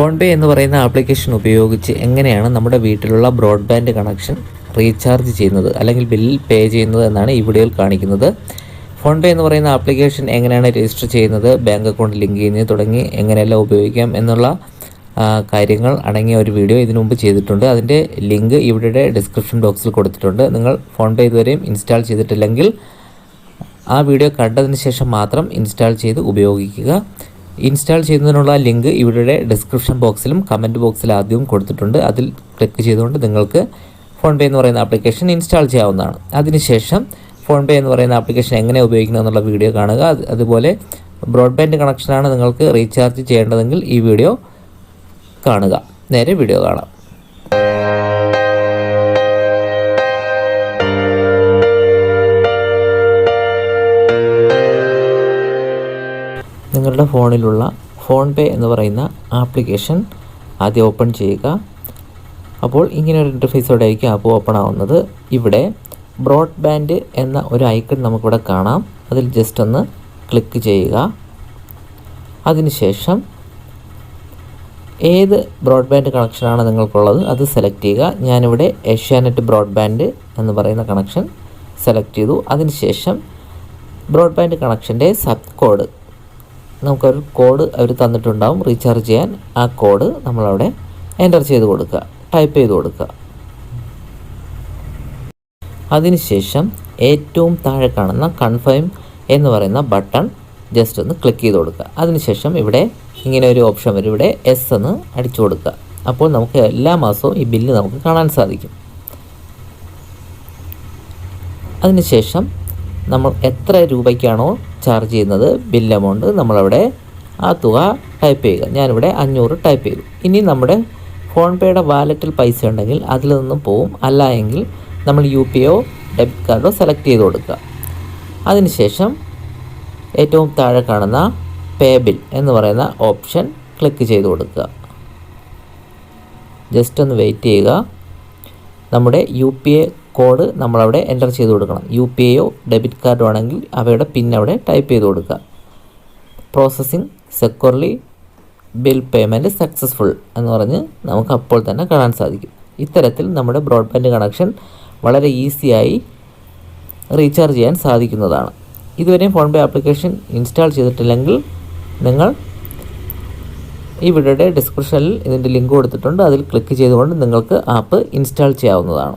Phone പേ എന്ന് പറയുന്ന application ഉപയോഗിച്ച് എങ്ങനെയാണ് നമ്മുടെ വീട്ടിലുള്ള ബ്രോഡ്ബാൻഡ് കണക്ഷൻ റീചാർജ് ചെയ്യുന്നത് അല്ലെങ്കിൽ ബിൽ പേ ചെയ്യുന്നത് എന്നാണ് ഈ വീഡിയോയിൽ കാണിക്കുന്നത്. ഫോൺ പേ എന്ന് പറയുന്ന ആപ്ലിക്കേഷൻ എങ്ങനെയാണ് രജിസ്റ്റർ ചെയ്യുന്നത് ബാങ്ക് അക്കൗണ്ട് ലിങ്ക് ചെയ്യുന്നത് തുടങ്ങി എങ്ങനെയെല്ലാം ഉപയോഗിക്കാം എന്നുള്ള കാര്യങ്ങൾ അടങ്ങിയ ഒരു വീഡിയോ ഇതിനു മുമ്പ് ചെയ്തിട്ടുണ്ട്. അതിന്റെ ലിങ്ക് ഇവിടെ ഡിസ്ക്രിപ്ഷൻ ബോക്സിൽ കൊടുത്തിട്ടുണ്ട്. നിങ്ങൾ ഫോൺ പേ ഇതുവരെയും ഇൻസ്റ്റാൾ ചെയ്തിട്ടില്ലെങ്കിൽ ആ വീഡിയോ കണ്ടതിന് ശേഷം മാത്രം ഇൻസ്റ്റാൾ ചെയ്ത് ഉപയോഗിക്കുക. ഇൻസ്റ്റാൾ ചെയ്യുന്നതിനുള്ള ലിങ്ക് ഇവിടെ ഡിസ്ക്രിപ്ഷൻ ബോക്സിലും കമന്റ് ബോക്സിൽ ആദ്യവും കൊടുത്തിട്ടുണ്ട്. അതിൽ ക്ലിക്ക് ചെയ്തുകൊണ്ട് നിങ്ങൾക്ക് ഫോൺ പേ എന്ന് പറയുന്ന ആപ്ലിക്കേഷൻ ഇൻസ്റ്റാൾ ചെയ്യാവുന്നതാണ്. അതിനുശേഷം ഫോൺ പേ എന്ന് പറയുന്ന ആപ്ലിക്കേഷൻ എങ്ങനെ ഉപയോഗിക്കണം എന്നുള്ള വീഡിയോ കാണുക. അതുപോലെ ബ്രോഡ്ബാൻഡ് കണക്ഷനാണ് നിങ്ങൾക്ക് റീചാർജ് ചെയ്യേണ്ടതെങ്കിൽ ഈ വീഡിയോ കാണുക. നേരെ വീഡിയോ കാണാം. നിങ്ങളുടെ ഫോണിലുള്ള ഫോൺ പേ എന്ന് പറയുന്ന ആപ്ലിക്കേഷൻ ആദ്യം ഓപ്പൺ ചെയ്യുക. അപ്പോൾ ഇങ്ങനെ ഒരു ഇന്റർഫേസോടെ ആയിരിക്കും ആപ്പ് ഓപ്പൺ ആവുന്നത്. ഇവിടെ ബ്രോഡ്ബാൻഡ് എന്ന ഒരു ഐക്കൺ നമുക്കിവിടെ കാണാം. അതിൽ ജസ്റ്റ് ഒന്ന് ക്ലിക്ക് ചെയ്യുക. അതിനുശേഷം ഏത് ബ്രോഡ്ബാൻഡ് കണക്ഷനാണ് നിങ്ങൾക്കുള്ളത് അത് സെലക്ട് ചെയ്യുക. ഞാനിവിടെ ഏഷ്യാനെറ്റ് ബ്രോഡ്ബാൻഡ് എന്ന് പറയുന്ന കണക്ഷൻ സെലക്ട് ചെയ്തു. അതിനുശേഷം ബ്രോഡ്ബാൻഡ് കണക്ഷന്റെ സബ് കോഡ് നമുക്കൊരു കോഡ് അവർ തന്നിട്ടുണ്ടാവും റീചാർജ് ചെയ്യാൻ. ആ കോഡ് നമ്മളവിടെ എന്റർ ചെയ്ത് കൊടുക്കുക ടൈപ്പ് ചെയ്ത് കൊടുക്കുക. അതിനുശേഷം ഏറ്റവും താഴെ കാണുന്ന കൺഫേം എന്ന് പറയുന്ന ബട്ടൺ ജസ്റ്റ് ഒന്ന് ക്ലിക്ക് ചെയ്ത് കൊടുക്കുക. അതിനുശേഷം ഇവിടെ ഇങ്ങനെ ഒരു ഓപ്ഷൻ വരും. ഇവിടെ എസ് എന്ന് അടിച്ചു കൊടുക്കുക. അപ്പോൾ നമുക്ക് എല്ലാ മാസവും ഈ ബില്ല് നമുക്ക് കാണാൻ സാധിക്കും. അതിനുശേഷം നമ്മൾ എത്ര രൂപയ്ക്കാണോ ചാർജ് ചെയ്യുന്നത് ബിൽ നമ്മളവിടെ ആ തുക ടൈപ്പ് ചെയ്യുക. ഞാനിവിടെ അഞ്ഞൂറ് ടൈപ്പ് ചെയ്തു. ഇനി നമ്മുടെ ഫോൺ പേയുടെ വാലറ്റിൽ പൈസ ഉണ്ടെങ്കിൽ അതിൽ നിന്നും പോവും. അല്ല എങ്കിൽ നമ്മൾ യു പി ഒ ഡെബിറ്റ് കാർഡോ സെലക്ട് ചെയ്ത് കൊടുക്കുക. അതിനുശേഷം ഏറ്റവും താഴെ കാണുന്ന പേ ബിൽ എന്ന് പറയുന്ന ഓപ്ഷൻ ക്ലിക്ക് ചെയ്ത് കൊടുക്കുക. ജസ്റ്റ് ഒന്ന് വെയിറ്റ് ചെയ്യുക. നമ്മുടെ യു പി ഐ കോഡ് നമ്മളവിടെ എന്റർ ചെയ്ത് കൊടുക്കണം. യു പി ഐയോ ഡെബിറ്റ് കാർഡോ ആണെങ്കിൽ അവയുടെ പിൻ അവിടെ ടൈപ്പ് ചെയ്ത് കൊടുക്കുക. Processing securely bill payment successful എന്ന് പറഞ്ഞ് നമുക്ക് അപ്പോൾ തന്നെ കാണാൻ സാധിക്കും. ഇത്തരത്തിൽ നമ്മുടെ ബ്രോഡ്ബാൻഡ് കണക്ഷൻ വളരെ ഈസിയായി റീചാർജ് ചെയ്യാൻ സാധിക്കുന്നതാണ്. ഇതുവരെയും ഫോൺ പേ ആപ്ലിക്കേഷൻ ഇൻസ്റ്റാൾ ചെയ്തിട്ടില്ലെങ്കിൽ നിങ്ങൾ ഈ വീഡിയോയുടെ ഡിസ്ക്രിപ്ഷനിൽ ഇതിന്റെ ലിങ്ക് കൊടുത്തിട്ടുണ്ട്. അതിൽ ക്ലിക്ക് ചെയ്തുകൊണ്ട് നിങ്ങൾക്ക് ആപ്പ് ഇൻസ്റ്റാൾ ചെയ്യാവുന്നതാണ്.